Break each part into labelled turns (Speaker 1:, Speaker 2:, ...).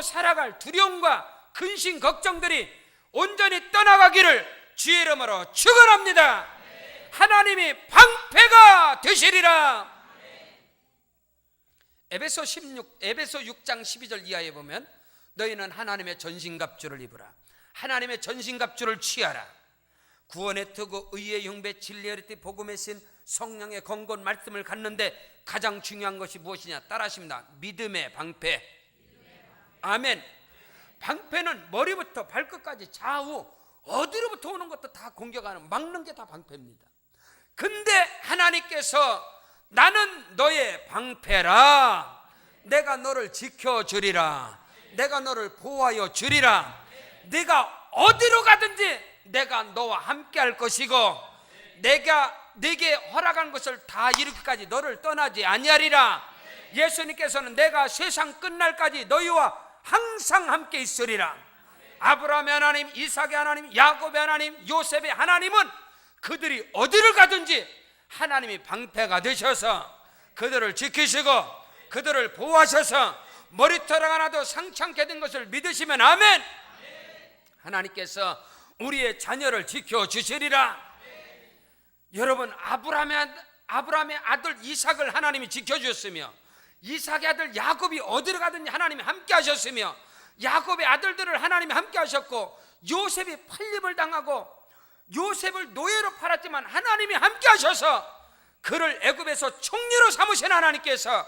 Speaker 1: 앞으로 살아갈 두려움과 근심 걱정들이 온전히 떠나가기를 주의 이름으로 축원합니다. 하나님이 방패가 되시리라. 에베소 16 에베소 6장 12절 이하에 보면 너희는 하나님의 전신갑주를 입으라. 하나님의 전신갑주를 취하라. 구원의 특고 의의 형배 진리의 띠 복음의 신 성령의 건곤 말씀을 갖는데 가장 중요한 것이 무엇이냐 따라하십니다. 믿음의 방패. 아멘. 방패는 머리부터 발끝까지 좌우 어디로부터 오는 것도 다 공격하는 막는 게 다 방패입니다. 근데 하나님께서 나는 너의 방패라. 내가 너를 지켜 주리라. 내가 너를 보호하여 주리라. 네가 어디로 가든지 내가 너와 함께 할 것이고 내가 네게 허락한 것을 다 이루기까지 너를 떠나지 아니하리라. 예수님께서는 내가 세상 끝날까지 너희와 항상 함께 있으리라. 아브라함의 하나님, 이삭의 하나님, 야곱의 하나님, 요셉의 하나님은 그들이 어디를 가든지 하나님이 방패가 되셔서 그들을 지키시고 그들을 보호하셔서 머리털 하나도 상처게 된 것을 믿으시면 아멘. 하나님께서 우리의 자녀를 지켜 주시리라. 여러분 아브라함의 아브라함의 아들 이삭을 하나님이 지켜 주셨으며 이삭의 아들 야곱이 어디를 가든지 하나님이 함께 하셨으며 야곱의 아들들을 하나님이 함께 하셨고 요셉이 팔림을 당하고 요셉을 노예로 팔았지만 하나님이 함께 하셔서 그를 애굽에서 총리로 삼으신 하나님께서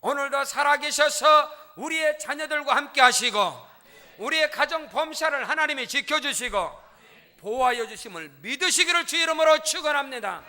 Speaker 1: 오늘도 살아계셔서 우리의 자녀들과 함께 하시고 우리의 가정 범사를 하나님이 지켜주시고 보호하여 주심을 믿으시기를 주 이름으로 축원합니다.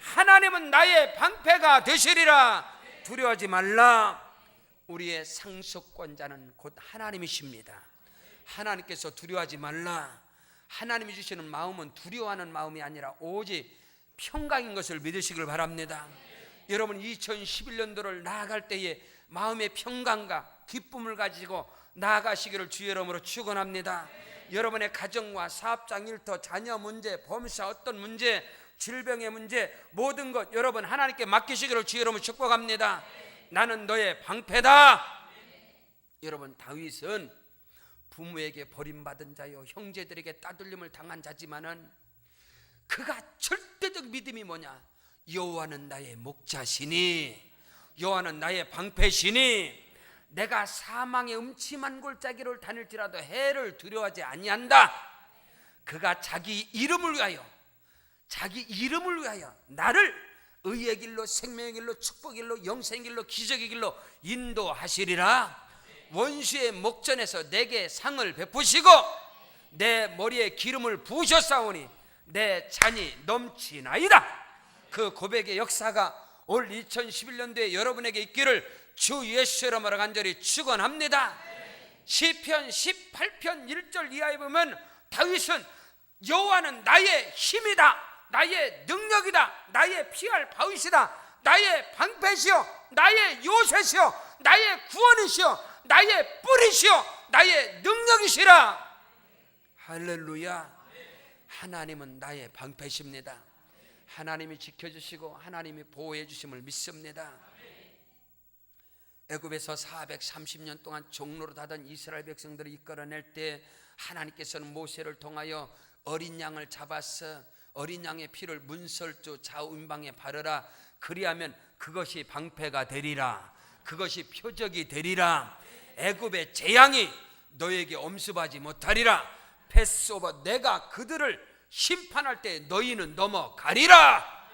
Speaker 1: 하나님은 나의 방패가 되시리라 두려워하지 말라. 우리의 상속권자는 곧 하나님이십니다. 하나님께서 두려워하지 말라. 하나님이 주시는 마음은 두려워하는 마음이 아니라 오직 평강인 것을 믿으시길 바랍니다. 여러분 2011년도를 나아갈 때에 마음의 평강과 기쁨을 가지고 나아가시기를 주의 이름으로 축원합니다. 여러분의 가정과 사업장 일터 자녀 문제, 범사 어떤 문제, 질병의 문제 모든 것 여러분 하나님께 맡기시기를 이름으로 축복합니다. 나는 너의 방패다. 여러분 다윗은 부모에게 버림받은 자요 형제들에게 따돌림을 당한 자지만은 그가 절대적 믿음이 뭐냐? 여호와는 나의 목자시니 여호와는 나의 방패시니 내가 사망의 음침한 골짜기를 다닐지라도 해를 두려워하지 아니한다. 그가 자기 이름을 위하여 자기 이름을 위하여 나를 의의 길로 생명의 길로 축복의 길로 영생의 길로 기적의 길로 인도하시리라. 원수의 목전에서 내게 상을 베푸시고 내 머리에 기름을 부으셨사오니 내 잔이 넘치나이다. 그 고백의 역사가 올 2011년도에 여러분에게 있기를 주 예수 이름으로 간절히 축원합니다. 시편 18편 1절 이하에 보면 다윗은 여호와는 나의 힘이다. 나의 능력이다. 나의 피할 바위시다. 나의 방패시요. 나의 요새시요. 나의 구원이시요. 나의 뿌리시요. 나의 능력이시라. 할렐루야. 하나님은 나의 방패십니다. 하나님이 지켜주시고 하나님이 보호해 주심을 믿습니다. 애굽에서 430년 동안 종로로 다던 이스라엘 백성들을 이끌어낼 때 하나님께서는 모세를 통하여 어린 양을 잡아서 어린 양의 피를 문설주 좌우임방에 바르라. 그리하면 그것이 방패가 되리라. 그것이 표적이 되리라. 애굽의 재앙이 너에게 엄습하지 못하리라. 패스오버 내가 그들을 심판할 때 너희는 넘어가리라.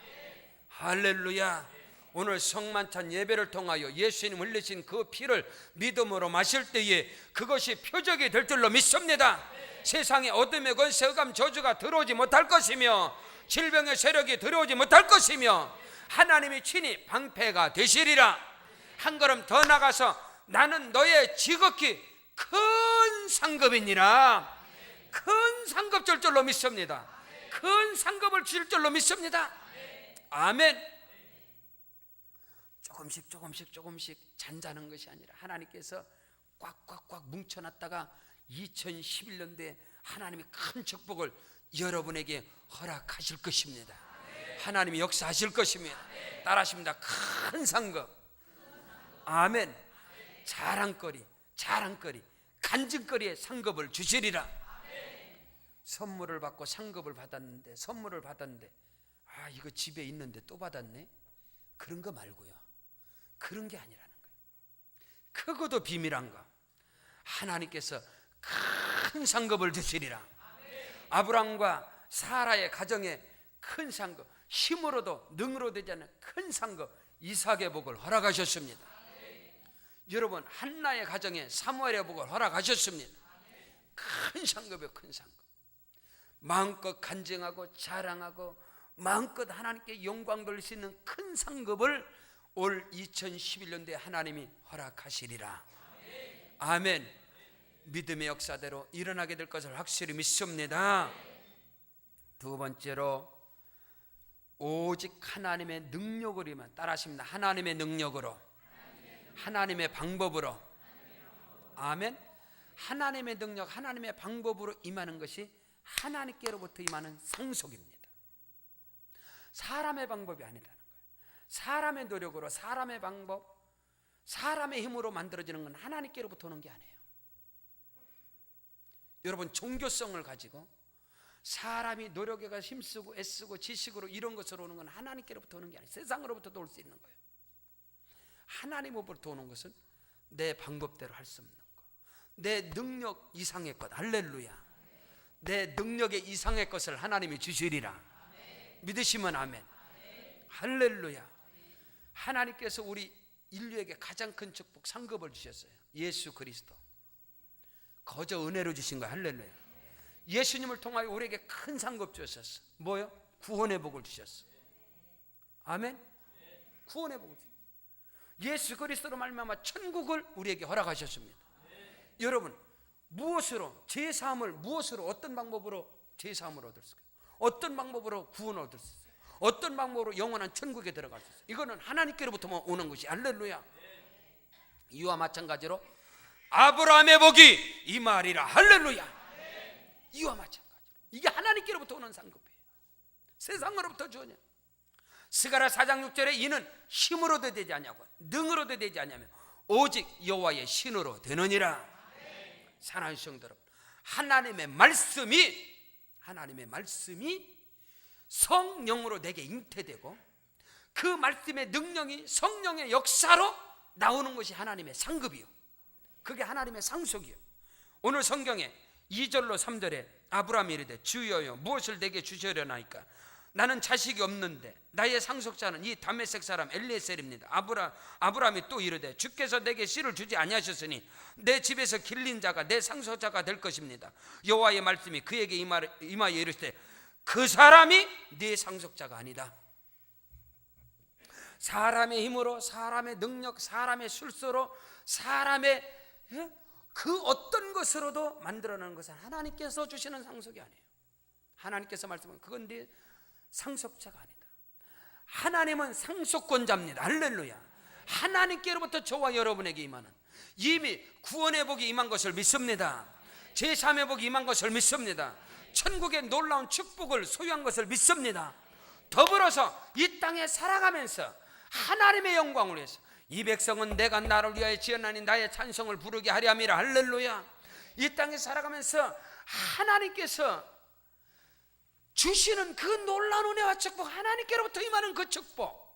Speaker 1: 할렐루야. 오늘 성만찬 예배를 통하여 예수님 흘리신 그 피를 믿음으로 마실 때에 그것이 표적이 될 줄로 믿습니다. 세상에 어둠의 권세, 흑암, 저주가 들어오지 못할 것이며 질병의 세력이 들어오지 못할 것이며 하나님이 친히 방패가 되시리라. 한 걸음 더 나가서 나는 너의 지극히 큰 상급이니라. 큰 상급 줄 줄로 믿습니다. 큰 상급을 줄 줄로 믿습니다. 아멘. 조금씩 조금씩 조금씩 잔자는 것이 아니라 하나님께서 꽉꽉꽉 뭉쳐놨다가 2011년도에 하나님이 큰 축복을 여러분에게 허락하실 것입니다. 하나님이 역사하실 것입니다. 따라하십니다. 큰 상급. 아멘. 자랑거리, 자랑거리, 간증거리에 상급을 주시리라. 선물을 받고 상급을 받았는데 선물을 받았는데 아 이거 집에 있는데 또 받았네. 그런 거 말고요. 그런 게 아니라는 거예요. 크고도 비밀한 거. 하나님께서 큰 상급을 주시리라. 아브람과 사라의 가정에 큰 상급, 힘으로도 능으로 되지 않는 큰 상급 이삭의 복을 허락하셨습니다. 여러분 한나의 가정에 사무엘의 복을 허락하셨습니다. 큰 상급이요, 큰 상급. 마음껏 간증하고 자랑하고 마음껏 하나님께 영광 돌릴 수 있는 큰 상급을 올 2011년도에 하나님이 허락하시리라. 아멘. 믿음의 역사대로 일어나게 될 것을 확실히 믿습니다. 두 번째로 오직 하나님의 능력으로 만 따라하십니다. 하나님의 능력으로, 하나님의 방법으로, 아멘. 하나님의 능력, 하나님의 방법으로 임하는 것이 하나님께로부터 임하는 상속입니다. 사람의 방법이 아니라는 거예요. 사람의 노력으로, 사람의 방법, 사람의 힘으로 만들어지는 건 하나님께로부터 오는 게 아니에요. 여러분 종교성을 가지고 사람이 노력해가 힘쓰고 애쓰고 지식으로 이런 것으로 오는 건 하나님께로부터 오는 게 아니에요. 세상으로부터 올 수 있는 거예요. 하나님으로부터 오는 것은 내 방법대로 할 수 없는 거. 내 능력 이상의 것. 할렐루야. 내 능력의 이상의 것을 하나님이 주시리라. 믿으시면 아멘. 할렐루야. 하나님께서 우리 인류에게 가장 큰 축복 상급을 주셨어요. 예수 그리스도. 거저 은혜로 주신 거야. 할렐루야. 예수님을 통하여 우리에게 큰 상급 주셨어. 뭐요? 구원의 복을 주셨어. 아멘. 구원의 복을 주셨어. 예수 그리스도로 말미암아 천국을 우리에게 허락하셨습니다. 여러분 무엇으로 제 삶을 무엇으로 어떤 방법으로 제 삶을 얻을 수 있어요? 어떤 방법으로 구원을 얻을 수 있어요? 어떤 방법으로 영원한 천국에 들어갈 수 있어요? 이거는 하나님께로부터만 오는 것이 할렐루야. 이와 마찬가지로 아브라함의 복이 이 말이라 할렐루야. 이와 마찬가지로 이게 하나님께로부터 오는 상급이에요. 세상으로부터 주냐. 스가라 사장 6절에 이는 힘으로도 되지 않냐고 능으로도 되지 않냐며 오직 여호와의 신으로 되느니라. 사랑하는 성도 하나님의 말씀이 하나님의 말씀이 성령으로 내게 잉태되고 그 말씀의 능력이 성령의 역사로 나오는 것이 하나님의 상급이요. 그게 하나님의 상속이요. 오늘 성경에 2절로 3절에 아브라함이 이르되 주여여 무엇을 내게 주시려나이까 나는 자식이 없는데 나의 상속자는 이 다메섹 사람 엘리에셀입니다. 아브라 아브라함이 또 이르되 주께서 내게 씨를 주지 아니하셨으니 내 집에서 길린 자가 내 상속자가 될 것입니다. 여호와의 말씀이 그에게 임하여 이르시되 그 사람이 네 상속자가 아니다. 사람의 힘으로 사람의 능력 사람의 술수로 사람의 예? 그 어떤 것으로도 만들어내는 것은 하나님께서 주시는 상속이 아니에요. 하나님께서 말씀하는 그건 네 상속자가 아니다. 하나님은 상속권자입니다. 할렐루야. 하나님께로부터 저와 여러분에게 임하는 이미 구원의 복이 임한 것을 믿습니다. 제3의 복이 임한 것을 믿습니다. 천국의 놀라운 축복을 소유한 것을 믿습니다. 더불어서 이 땅에 살아가면서 하나님의 영광을 위해서 이 백성은 내가 나를 위하여 지어나니 나의 찬성을 부르게 하려 함이라. 할렐루야. 이 땅에 살아가면서 하나님께서 주시는 그 놀라운 은혜와 축복 하나님께로부터 임하는 그 축복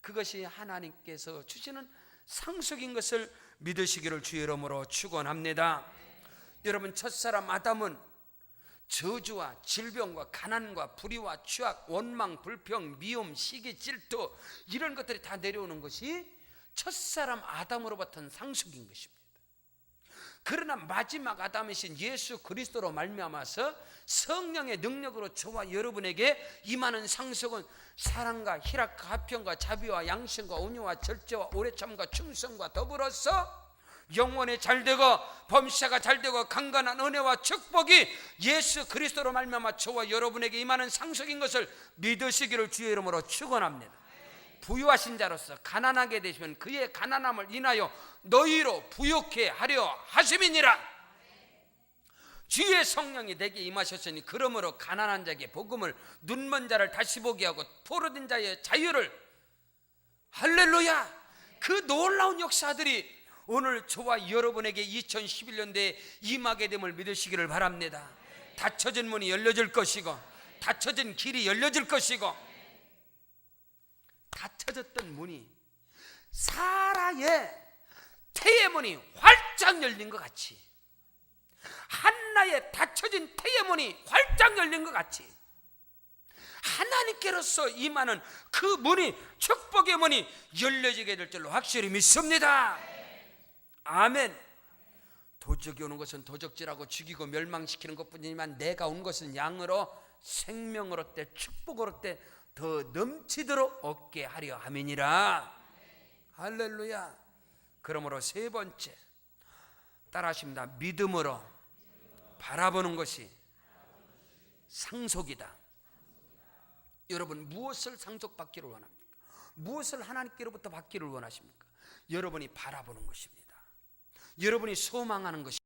Speaker 1: 그것이 하나님께서 주시는 상속인 것을 믿으시기를 주의 이름으로 축원합니다. 여러분 첫사람 아담은 저주와 질병과 가난과 불의와 취악, 원망, 불평, 미움, 시기, 질투 이런 것들이 다 내려오는 것이 첫사람 아담으로부터 상속인 것입니다. 그러나 마지막 아담이신 예수 그리스도로 말미암아서 성령의 능력으로 저와 여러분에게 임하는 상속은 사랑과 희락과 화평과 자비와 양심과 온유와 절제와 오래참과 충성과 더불어서 영원히 잘되고 범사가 잘되고 강건한 은혜와 축복이 예수 그리스도로 말미암아 저와 여러분에게 임하는 상속인 것을 믿으시기를 주의 이름으로 축원합니다. 부유하신 자로서 가난하게 되시면 그의 가난함을 인하여 너희로 부욕해 하려 하심이니라. 주의 성령이 내게 임하셨으니 그러므로 가난한 자에게 복음을 눈먼 자를 다시 보게 하고 포로된 자의 자유를 할렐루야 그 놀라운 역사들이 오늘 저와 여러분에게 2011년도에 임하게 됨을 믿으시기를 바랍니다. 닫혀진 문이 열려질 것이고 닫혀진 길이 열려질 것이고 닫혀졌던 문이 사라의 태의 문이 활짝 열린 것 같이 한나의 닫혀진 태의 문이 활짝 열린 것 같이 하나님께로서 임하는 그 문이 축복의 문이 열려지게 될 줄로 확실히 믿습니다. 아멘. 도적이 오는 것은 도적질하고 죽이고 멸망시키는 것뿐이지만 내가 온 것은 양으로 생명으로 때 축복으로 때 더 넘치도록 얻게 하려 함이니라. 할렐루야. 그러므로 세 번째 따라하십니다. 믿음으로 바라보는 것이 상속이다. 여러분 무엇을 상속받기를 원합니까? 무엇을 하나님께로부터 받기를 원하십니까? 여러분이 바라보는 것입니다. 여러분이 소망하는 것이